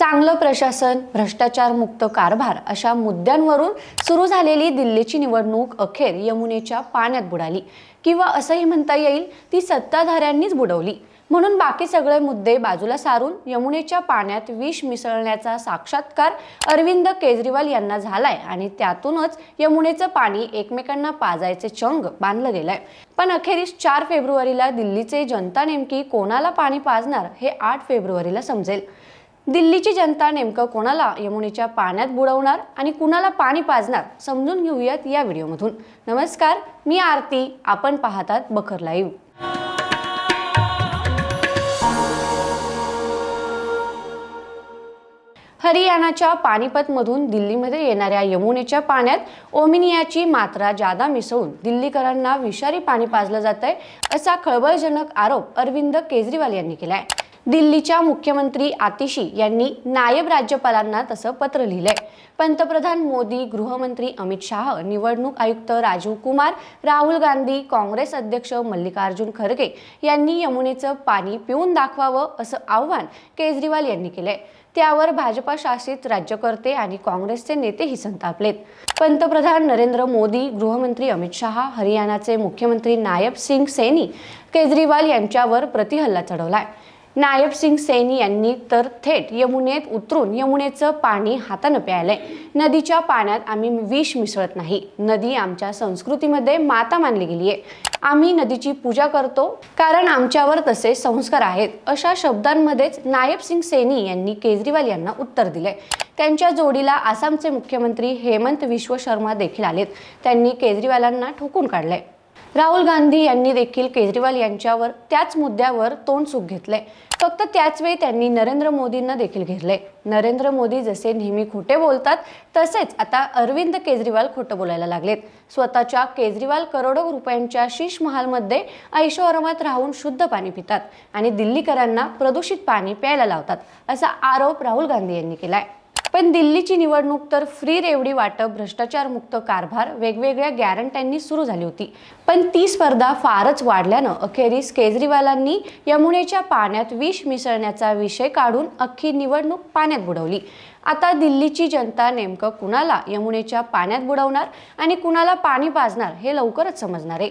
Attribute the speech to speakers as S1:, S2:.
S1: चांगलं प्रशासन भ्रष्टाचारमुक्त कारभार अशा मुद्द्यांवरून सुरू झालेली दिल्लीची निवडणूक अखेर यमुनेच्या पाण्यात बुडाली. किंवा असंही म्हणता येईल ती सत्ताधाऱ्यांनीच बुडवली. म्हणून बाकी सगळे मुद्दे बाजूला सारून यमुनेच्या पाण्यात विष मिसळण्याचा साक्षात्कार अरविंद केजरीवाल यांना झालाय आणि त्यातूनच यमुनेचं पाणी एकमेकांना पाजायचे चंग बांधलं गेलंय. पण अखेरीस चार फेब्रुवारीला दिल्लीचे जनता नेमकी कोणाला पाणी पाजणार हे आठ फेब्रुवारीला समजेल. दिल्लीची जनता नेमकं कोणाला यमुनेच्या पाण्यात बुडवणार आणि कुणाला पाणी पाजणार समजून घेऊयात या व्हिडिओमधून. नमस्कार मी आरती. आपण पाहतात बखर लाईव्ह. हरियाणाच्या पानिपतमधून दिल्लीमध्ये येणाऱ्या यमुनेच्या पाण्यात ओमिनियाची मात्रा जादा मिसळून दिल्लीकरांना विषारी पाणी पाजलं जात आहे असा खळबळजनक आरोप अरविंद केजरीवाल यांनी केला आहे दिल्लीच्या मुख्यमंत्री आतिशी यांनी नायब राज्यपालांना तसं पत्र लिहिलंय. पंतप्रधान मोदी गृहमंत्री अमित शाह निवडणूक आयुक्त राजीव कुमार राहुल गांधी काँग्रेस अध्यक्ष मल्लिकार्जुन खरगे यांनी यमुनेचं पाणी पिऊन दाखवावं असं आव्हान केजरीवाल यांनी केलंय. त्यावर भाजपा शासित राज्यकर्ते आणि काँग्रेसचे नेतेही संतापलेत. पंतप्रधान नरेंद्र मोदी गृहमंत्री अमित शहा हरियाणाचे मुख्यमंत्री नायब सिंग सैनी केजरीवाल यांच्यावर प्रतिहल्ला चढवलाय. नायब सिंग सैनी यांनी तर थेट यमुनेत उतरून यमुनेचं पाणी हातानं प्यायलंय. नदीच्या पाण्यात आम्ही विष मिसळत नाही. नदी आमच्या संस्कृतीमध्ये माता मानली गेली आहे आम्ही नदीची पूजा करतो कारण आमच्यावर तसे संस्कार आहेत. अशा शब्दांमध्येच नायब सिंग सैनी यांनी केजरीवाल यांना उत्तर दिलंय. त्यांच्या जोडीला आसामचे मुख्यमंत्री हेमंत विश्व शर्मा देखील आलेत. त्यांनी केजरीवालांना ठोकून काढलंय. राहुल गांधी यांनी देखील केजरीवाल यांच्यावर त्याच मुद्द्यावर तोंड सुख घेतलंय. फक्त त्याचवेळी त्यांनी नरेंद्र मोदींना देखील घेरले नरेंद्र मोदी जसे नेहमी खोटे बोलतात तसेच आता अरविंद केजरीवाल खोटं बोलायला लागलेत. स्वतःच्या केजरीवाल करोडो रुपयांच्या शीश महालमध्ये ऐशोआरामात राहून शुद्ध पाणी पितात आणि दिल्लीकरांना प्रदूषित पाणी प्यायला लावतात असा आरोप राहुल गांधी यांनी केलाय. पण दिल्लीची निवडणूक तर फ्री रेवडी वाटप भ्रष्टाचारमुक्त कारभार वेगवेगळ्या गॅरंट्यांनी सुरू झाली होती. पण ती स्पर्धा फारच वाढल्यानं अखेरीस केजरीवालांनी यमुनेच्या पाण्यात विष मिसळण्याचा विषय काढून अख्खी निवडणूक पाण्यात बुडवली. आता दिल्लीची जनता नेमकं कुणाला यमुनेच्या पाण्यात बुडवणार आणि कुणाला पाणी पाजणार हे लवकरच समजणार आहे.